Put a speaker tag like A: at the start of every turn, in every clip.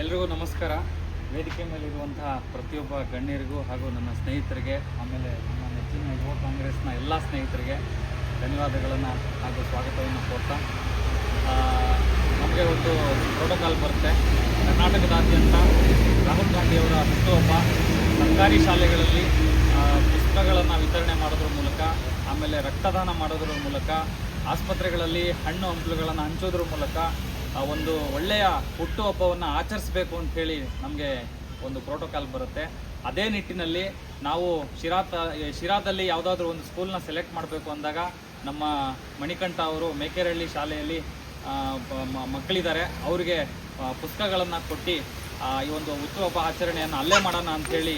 A: ಎಲ್ರಿಗೂ ನಮಸ್ಕಾರ. ವೇದಿಕೆ ಮೇಲಿರುವಂತಹ ಪ್ರತಿಯೊಬ್ಬ ಗಣ್ಯರಿಗೂ ಹಾಗೂ ನನ್ನ ಸ್ನೇಹಿತರಿಗೆ ಆಮೇಲೆ ನಮ್ಮ ನೆಚ್ಚಿನ ಯುವ ಕಾಂಗ್ರೆಸ್ನ ಎಲ್ಲ ಸ್ನೇಹಿತರಿಗೆ ಧನ್ಯವಾದಗಳನ್ನು ಹಾಗೂ ಸ್ವಾಗತವನ್ನು ಕೋರ್ತಾ. ಆ, ನಮಗೆ ಒಂದು ಪ್ರೋಟೋಕಾಲ್ ಬರುತ್ತೆ. ಕರ್ನಾಟಕದಾದ್ಯಂತ ರಾಹುಲ್ ಗಾಂಧಿಯವರ ಹುಟ್ಟುಹಬ್ಬ. ಸರ್ಕಾರಿ ಶಾಲೆಗಳಲ್ಲಿ ಪುಸ್ತಕಗಳನ್ನು ವಿತರಣೆ ಮಾಡೋದ್ರ ಮೂಲಕ ಆಮೇಲೆ ರಕ್ತದಾನ ಮಾಡೋದ್ರ ಮೂಲಕ ಆಸ್ಪತ್ರೆಗಳಲ್ಲಿ ಹಣ್ಣು ಹಂಪಲುಗಳನ್ನು ಹಂಚೋದ್ರ ಮೂಲಕ ಒಂದು ಒಳ್ಳೆಯ ಹುಟ್ಟುಹಬ್ಬವನ್ನು ಆಚರಿಸಬೇಕು ಅಂಥೇಳಿ ನಮಗೆ ಒಂದು ಪ್ರೋಟೋಕಾಲ್ ಬರುತ್ತೆ. ಅದೇ ನಿಟ್ಟಿನಲ್ಲಿ ನಾವು ಶಿರಾತ ಶಿರಾದಲ್ಲಿ ಯಾವುದಾದ್ರೂ ಒಂದು ಸ್ಕೂಲ್ನ ಸೆಲೆಕ್ಟ್ ಮಾಡಬೇಕು ಅಂದಾಗ ನಮ್ಮ ಮಣಿಕಂಠ ಅವರು ಮೇಕೆರಹಳ್ಳಿ ಶಾಲೆಯಲ್ಲಿ ಆ, ಮಕ್ಕಳಿದ್ದಾರೆ. ಅವರಿಗೆ ಪುಸ್ತಕಗಳನ್ನು ಕೊಟ್ಟು ಆ, ಈ ಒಂದು ಹುಟ್ಟುಹಬ್ಬ ಆಚರಣೆಯನ್ನು ಅಲ್ಲೇ ಮಾಡೋಣ ಅಂಥೇಳಿ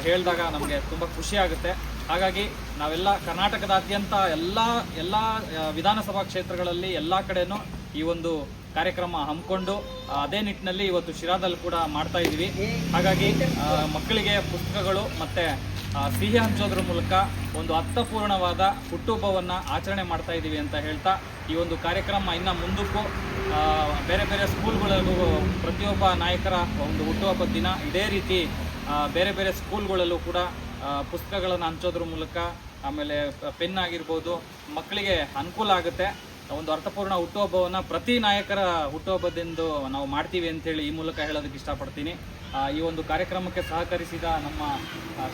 A: ಹೇಳಿದಾಗ ನಮಗೆ ತುಂಬ ಖುಷಿಯಾಗುತ್ತೆ ಹಾಗಾಗಿ ನಾವೆಲ್ಲ ಕರ್ನಾಟಕದಾದ್ಯಂತ ಎಲ್ಲ ಎಲ್ಲ ಆ, ವಿಧಾನಸಭಾ ಕ್ಷೇತ್ರಗಳಲ್ಲಿ ಎಲ್ಲ ಕಡೆನೂ ಈ ಒಂದು ಕಾರ್ಯಕ್ರಮ ಹಮ್ಮಿಕೊಂಡು ಅದೇ ನಿಟ್ಟಿನಲ್ಲಿ ಇವತ್ತು ಶಿರಾದಲ್ಲಿ ಕೂಡ ಮಾಡ್ತಾ ಇದ್ದೀವಿ. ಹಾಗಾಗಿ ಮಕ್ಕಳಿಗೆ ಪುಸ್ತಕಗಳು ಮತ್ತು ಸಿಹಿ ಹಂಚೋದ್ರ ಮೂಲಕ ಒಂದು ಅರ್ಥಪೂರ್ಣವಾದ ಹುಟ್ಟುಹಬ್ಬವನ್ನು ಆಚರಣೆ ಮಾಡ್ತಾ ಇದ್ದೀವಿ ಅಂತ ಹೇಳ್ತಾ, ಈ ಒಂದು ಕಾರ್ಯಕ್ರಮ ಇನ್ನು ಮುಂದಕ್ಕೂ ಬೇರೆ ಬೇರೆ ಸ್ಕೂಲ್ಗಳಲ್ಲೂ ಪ್ರತಿಯೊಬ್ಬ ನಾಯಕರ ಒಂದು ಹುಟ್ಟುಹಬ್ಬದ ದಿನ ಇದೇ ರೀತಿ ಬೇರೆ ಬೇರೆ ಸ್ಕೂಲ್ಗಳಲ್ಲೂ ಕೂಡ ಪುಸ್ತಕಗಳನ್ನು ಹಂಚೋದ್ರ ಮೂಲಕ, ಆಮೇಲೆ ಪೆನ್ ಆಗಿರ್ಬೋದು, ಮಕ್ಕಳಿಗೆ ಅನುಕೂಲ ಆಗುತ್ತೆ. ಒಂದು ಅರ್ಥಪೂರ್ಣ ಹುಟ್ಟುಹಬ್ಬವನ್ನು ಪ್ರತಿ ನಾಯಕರ ಹುಟ್ಟುಹಬ್ಬದೆಂದು ನಾವು ಮಾಡ್ತೀವಿ ಅಂತೇಳಿ ಈ ಮೂಲಕ ಹೇಳೋದಕ್ಕೆ ಇಷ್ಟಪಡ್ತೀನಿ. ಈ ಒಂದು ಕಾರ್ಯಕ್ರಮಕ್ಕೆ ಸಹಕರಿಸಿದ ನಮ್ಮ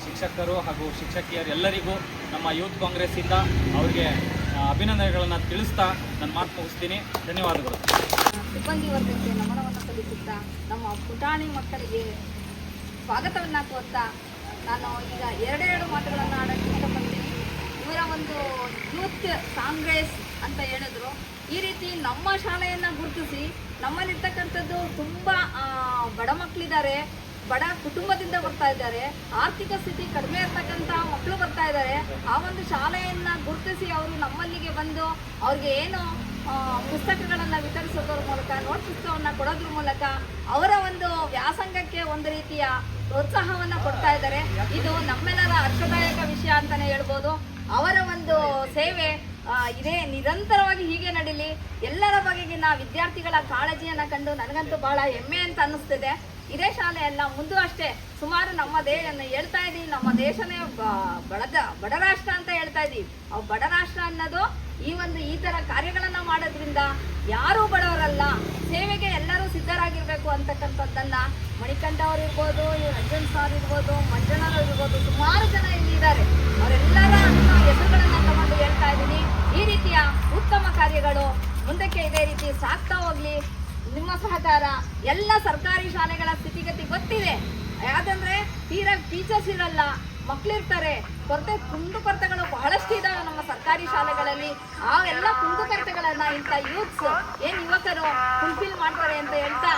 A: ಶಿಕ್ಷಕರು ಹಾಗೂ ಶಿಕ್ಷಕಿಯರೆಲ್ಲರಿಗೂ ನಮ್ಮ ಯೂತ್ ಕಾಂಗ್ರೆಸ್ಸಿಂದ ಅವರಿಗೆ ಅಭಿನಂದನೆಗಳನ್ನು ತಿಳಿಸ್ತಾ ನನ್ನ ಮಾತು ಮುಗಿಸ್ತೀನಿ. ಧನ್ಯವಾದಗಳು.
B: ಸಿಬ್ಬಂದಿ ವರ್ಗಕ್ಕೆ ನಮನವನ್ನು ಸಲ್ಲಿಸುತ್ತಾ ನಮ್ಮ ಪುಟಾಣಿ ಮಕ್ಕಳಿಗೆ ಸ್ವಾಗತವನ್ನು ಕೋರ್ತಾ ನಾನು ಈಗ ಎರಡೆರಡು ಮಾತುಗಳನ್ನು ಆಡೋಕ್ಕೆ ಯೂತ್ ಕಾಂಗ್ರೆಸ್ ಅಂತ ಹೇಳಿದ್ರು. ಈ ರೀತಿ ನಮ್ಮ ಶಾಲೆಯನ್ನು ಗುರುತಿಸಿ ನಮ್ಮಲ್ಲಿರ್ತಕ್ಕಂಥದ್ದು ತುಂಬ ಬಡ ಮಕ್ಕಳಿದ್ದಾರೆ ಬಡ ಕುಟುಂಬದಿಂದ ಬರ್ತಾ ಇದ್ದಾರೆ, ಆರ್ಥಿಕ ಸ್ಥಿತಿ ಕಡಿಮೆ ಇರ್ತಕ್ಕಂಥ ಮಕ್ಕಳು ಬರ್ತಾ ಇದ್ದಾರೆ. ಆ ಒಂದು ಶಾಲೆಯನ್ನು ಗುರುತಿಸಿ ಅವರು ನಮ್ಮಲ್ಲಿಗೆ ಬಂದು ಅವ್ರಿಗೆ ಏನು ಪುಸ್ತಕಗಳನ್ನು ವಿತರಿಸೋದ್ರ ಮೂಲಕ ನೋಟ್ ಪುಸ್ತಕವನ್ನ ಕೊಡೋದ್ರ ಮೂಲಕ ಅವರ ಒಂದು ವ್ಯಾಸಂಗಕ್ಕೆ ಒಂದು ರೀತಿಯ ಪ್ರೋತ್ಸಾಹವನ್ನ ಕೊಡ್ತಾ ಇದ್ದಾರೆ. ಇದು ನಮ್ಮೆಲ್ಲರ ಅರ್ಥದಾಯಕ ವಿಷಯ ಅಂತಾನೆ ಹೇಳ್ಬೋದು. ಅವರ ಒಂದು ಸೇವೆ ಇದೇ. ನಿರಂತರವಾಗಿ ಹೀಗೆ ನಡೀಲಿ. ಎಲ್ಲರ ಬಗೆಗಿನ ವಿದ್ಯಾರ್ಥಿಗಳ ಕಾಳಜಿಯನ್ನು ಕಂಡು ನನಗಂತೂ ಬಹಳ ಹೆಮ್ಮೆ ಅಂತ ಅನ್ನಿಸ್ತಿದೆ. ಇದೇ ಶಾಲೆ ಅಲ್ಲ ಮುಂದೂ ಅಷ್ಟೇ. ಸುಮಾರು ನಮ್ಮ ದೇ ಹೇಳ್ತಾ ಇದ್ದೀವಿ ನಮ್ಮ ದೇಶನೇ ಬಡದ, ಬಡ ರಾಷ್ಟ್ರ ಅಂತ ಹೇಳ್ತಾ ಇದ್ದೀವಿ ಆ ಬಡ ರಾಷ್ಟ್ರ ಅನ್ನೋದು ಈ ಒಂದು, ಈ ಥರ ಕಾರ್ಯಗಳನ್ನು ಮಾಡೋದ್ರಿಂದ ಯಾರೂ ಬಡವರಲ್ಲ. ಸೇವೆಗೆ ಎಲ್ಲರೂ ಸಿದ್ಧರಾಗಿರಬೇಕು ಅಂತಕ್ಕಂಥದ್ದನ್ನ ಮಣಿಕಂಠ ಅವ್ರು ಇರ್ಬೋದು, ಇವ್ರು ರಂಜನ್ ಸಾರ್ ಇರ್ಬೋದು ಮಂಜಣ್ಣನವ್ರು ಇರ್ಬೋದು, ಸುಮಾರು ಜನ ಇಲ್ಲಿ ಇದ್ದಾರೆ ಅವರೆಲ್ಲರ ಹೆಸರುಗಳನ್ನ ತಗೊಂಡು ಹೇಳ್ತಾ ಇದ್ದೀನಿ ಈ ರೀತಿಯ ಉತ್ತಮ ಕಾರ್ಯಗಳು ಮುಂದಕ್ಕೆ ಇದೇ ರೀತಿ ಸಾಕ್ತಾ ಹೋಗ್ಲಿ ನಿಮ್ಮ ಸಹಕಾರ, ಎಲ್ಲ ಸರ್ಕಾರಿ ಶಾಲೆಗಳ ಸ್ಥಿತಿಗತಿ ಗೊತ್ತಿದೆ. ಯಾಕಂದ್ರೆ ತೀರಾ ಟೀಚರ್ಸ್ ಇರಲ್ಲ ಮಕ್ಕಳಿರ್ತಾರೆ ಕೊರತೆ ಕುಂದುಕೊರತೆಗಳು ಬಹಳಷ್ಟು ಇದಾವೆ ನಮ್ಮ ಸರ್ಕಾರಿ ಶಾಲೆಗಳಲ್ಲಿ. ಆ ಎಲ್ಲ ಕುಂದುಕೊರತೆಗಳನ್ನ ಇಂಥ ಯೂತ್ಸ್ ಏನ್ ಯುವಕರು ಫುಲ್ಫಿಲ್ ಮಾಡ್ತಾರೆ ಅಂತ ಹೇಳ್ತಾ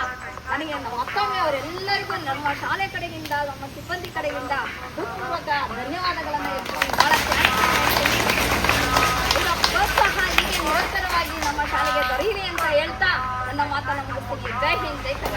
B: ನನಗೆ ನಮ್ಮ ಮತ್ತೊಮ್ಮೆ ಅವರೆಲ್ಲರಿಗೂ ನಮ್ಮ ಶಾಲೆ ಕಡೆಯಿಂದ, ನಮ್ಮ ಸಿಬ್ಬಂದಿ ಕಡೆಯಿಂದ ಹೃತ್ಪೂರ್ವಕ ಧನ್ಯವಾದಗಳನ್ನು ಬಹಳ Wij zijn